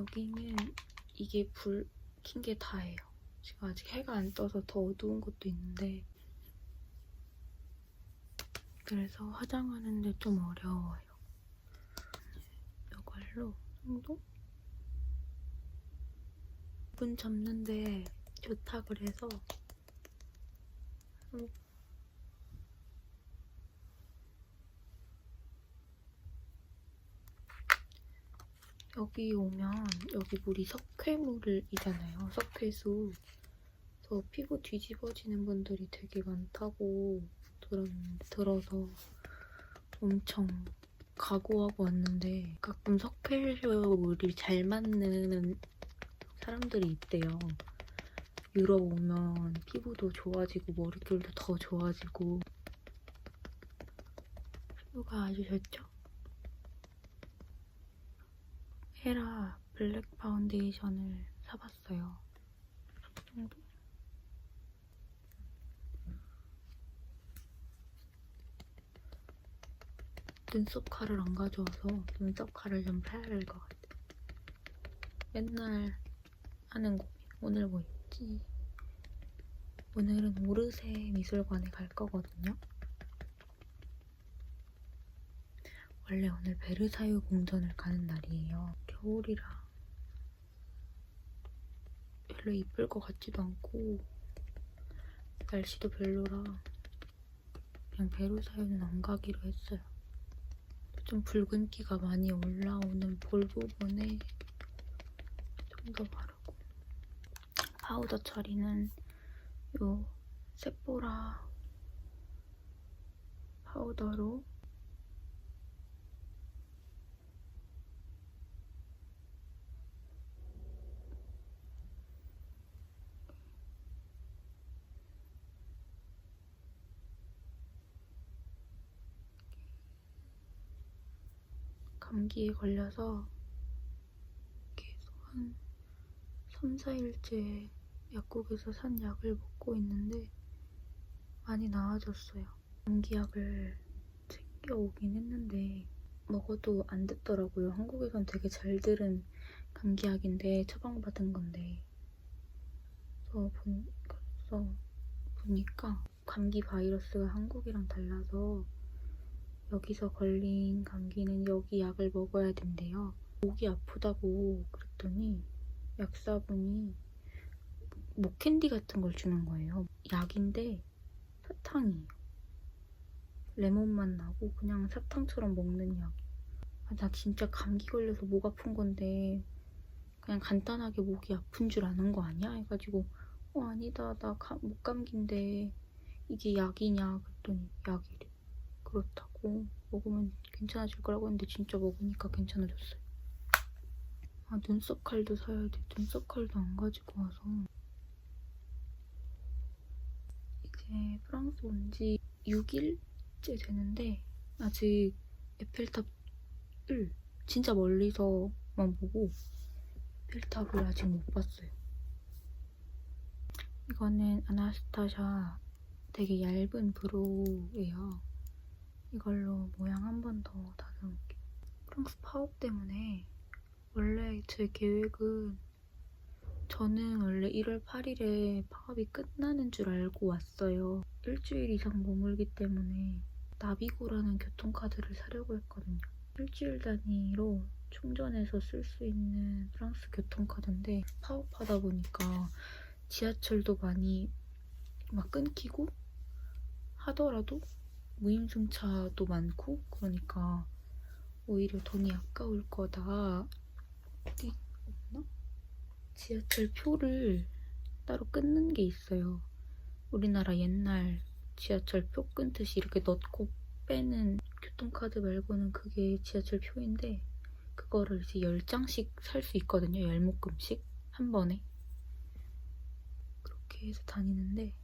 여기는 이게 불 킨 게 다예요. 지금 아직 해가 안 떠서 더 어두운 것도 있는데 그래서 화장하는데 좀 어려워요. 이걸로 정도? 분 잡는데 좋다 그래서 음. 여기 오면 여기 물이 석회물이잖아요. 석회수. 그래서 피부 뒤집어지는 분들이 되게 많다고 들었, 들어서 엄청 각오하고 왔는데 가끔 석회물이 잘 맞는 사람들이 있대요. 유럽 오면 피부도 좋아지고 머릿결도 더 좋아지고 피부가 아주 좋죠? 헤라 블랙 파운데이션을 사봤어요. 눈썹 칼을 안 가져와서 눈썹 칼을 좀 사야 될 것 같아. 맨날 하는 고민. 오늘 뭐 있지? 오늘은 오르세 미술관에 갈 거거든요. 원래 오늘 베르사유 궁전을 가는 날이에요. 겨울이라 별로 이쁠 것 같지도 않고 날씨도 별로라 그냥 베르사유는 안 가기로 했어요. 좀 붉은기가 많이 올라오는 볼 부분에 좀 더 바르고 파우더 처리는 요 세포라 파우더로 감기에 걸려서 계속 한 3, 4일째 약국에서 산 약을 먹고 있는데 많이 나아졌어요. 감기약을 챙겨 오긴 했는데 먹어도 안 됐더라고요. 한국에선 되게 잘 들은 감기약인데 처방받은 건데 그래서, 본, 그래서 보니까 감기 바이러스가 한국이랑 달라서 여기서 걸린 감기는 여기 약을 먹어야 된대요. 목이 아프다고 그랬더니 약사분이 목캔디 같은 걸 주는 거예요. 약인데 사탕이에요. 레몬맛 나고 그냥 사탕처럼 먹는 약. 아, 나 진짜 감기 걸려서 목 아픈 건데 그냥 간단하게 목이 아픈 줄 아는 거 아니야? 해가지고 어 아니다 나 목 감기인데 이게 약이냐 그랬더니 약이래. 그렇다고 먹으면 괜찮아질 거라고 했는데 진짜 먹으니까 괜찮아졌어요. 아 눈썹 칼도 사야 돼. 눈썹 칼도 안 가지고 와서 이제 프랑스 온 지 6일째 되는데 아직 에펠탑을 진짜 멀리서만 보고 에펠탑을 아직 못 봤어요. 이거는 아나스타샤 되게 얇은 브로우예요. 이걸로 모양 한 번 더 다듬을게요. 프랑스 파업 때문에 원래 제 계획은 저는 원래 1월 8일에 파업이 끝나는 줄 알고 왔어요. 일주일 이상 머물기 때문에 나비고라는 교통카드를 사려고 했거든요. 일주일 단위로 충전해서 쓸 수 있는 프랑스 교통카드인데 파업하다 보니까 지하철도 많이 막 끊기고 하더라도 무임승차도 많고 그러니까 오히려 돈이 아까울 거다. 어디 없나? 지하철 표를 따로 끊는 게 있어요. 우리나라 옛날 지하철 표 끊듯이 이렇게 넣고 빼는 교통카드 말고는 그게 지하철 표인데 그거를 이제 10장씩 살 수 있거든요. 10묶음씩 한 번에. 그렇게 해서 다니는데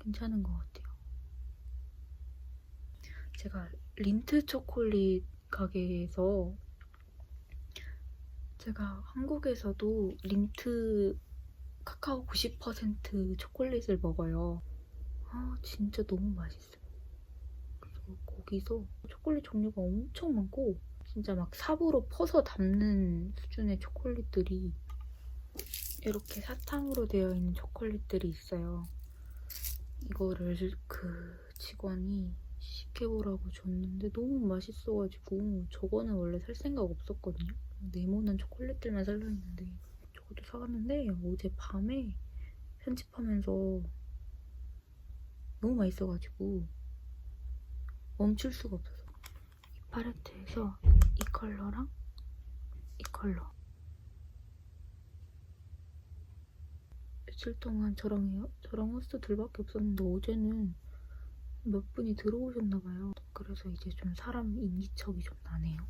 괜찮은 것 같아요. 제가 린트 초콜릿 가게에서 제가 한국에서도 린트 카카오 90% 초콜릿을 먹어요. 아 진짜 너무 맛있어요. 그래서 거기서 초콜릿 종류가 엄청 많고 진짜 막 삽으로 퍼서 담는 수준의 초콜릿들이 이렇게 사탕으로 되어 있는 초콜릿들이 있어요. 이거를 그 직원이 시켜보라고 줬는데 너무 맛있어가지고 저거는 원래 살 생각 없었거든요. 네모난 초콜릿들만 살려 있는데 저것도 사왔는데 어제 밤에 편집하면서 너무 맛있어가지고 멈출 수가 없어서 이 팔레트에서 이 컬러랑 이 컬러 며칠 동안 저랑 저랑 호스트들밖에 없었는데 어제는 몇 분이 들어오셨나봐요. 그래서 이제 좀 사람 인기척이 좀 나네요.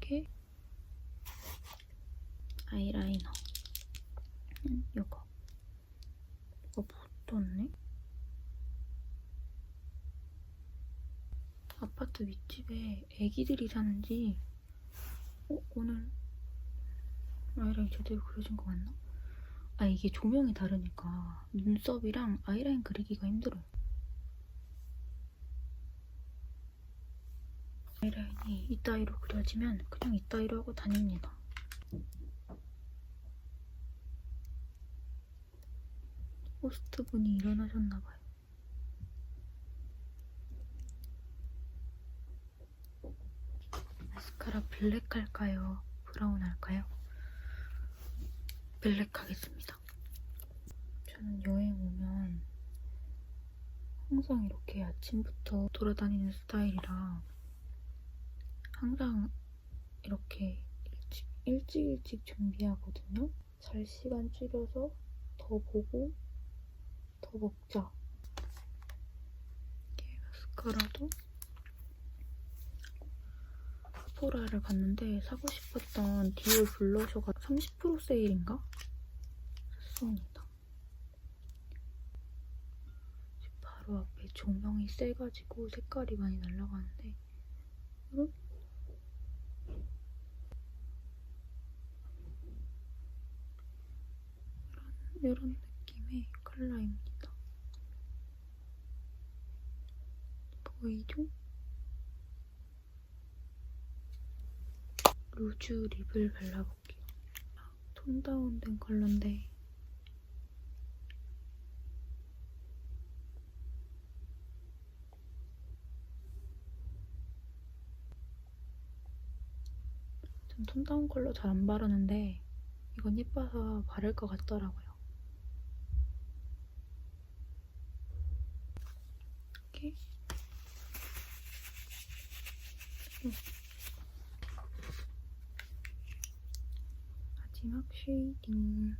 이렇게 아이라이너 음, 이거 이거 붙었네 아파트 윗집에 애기들이 사는지. 어, 오늘 아이라인 제대로 그려진 거 맞나? 아 이게 조명이 다르니까 눈썹이랑 아이라인 그리기가 힘들어요. 아이라인이 이따위로 그려지면 그냥 이따위로 하고 다닙니다. 호스트분이 일어나셨나봐요 마스카라 블랙 할까요? 브라운 할까요? 블랙 하겠습니다. 저는 여행 오면 항상 이렇게 아침부터 돌아다니는 스타일이라 항상 이렇게 일찍 일찍 일찍 준비하거든요. 잘 시간 줄여서 더 보고 더 먹자. 이렇게 마스카라도 세포라를 갔는데 사고 싶었던 디올 블러셔가 30% 세일인가? 샀습니다. 바로 앞에 조명이 세가지고 색깔이 많이 날아가는데 이런 이런, 이런 느낌의 컬러입니다. 보이죠? 루즈 립을 발라볼게요. 톤 다운된 컬러인데 전톤 다운 컬러 잘 안 바르는데 이건 예뻐서 바를 것 같더라고요. 이렇게 마지막 쉐이딩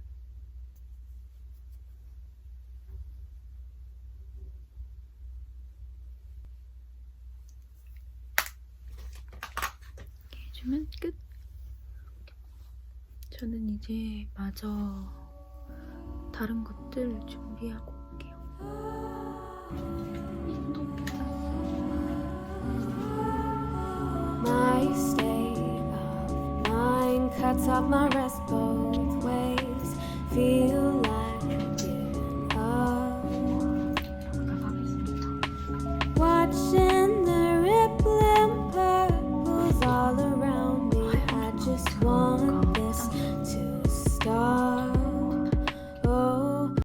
이렇게 해주면 끝! 저는 이제 마저 다른 것들 준비하고 올게요. My mind cuts off my rest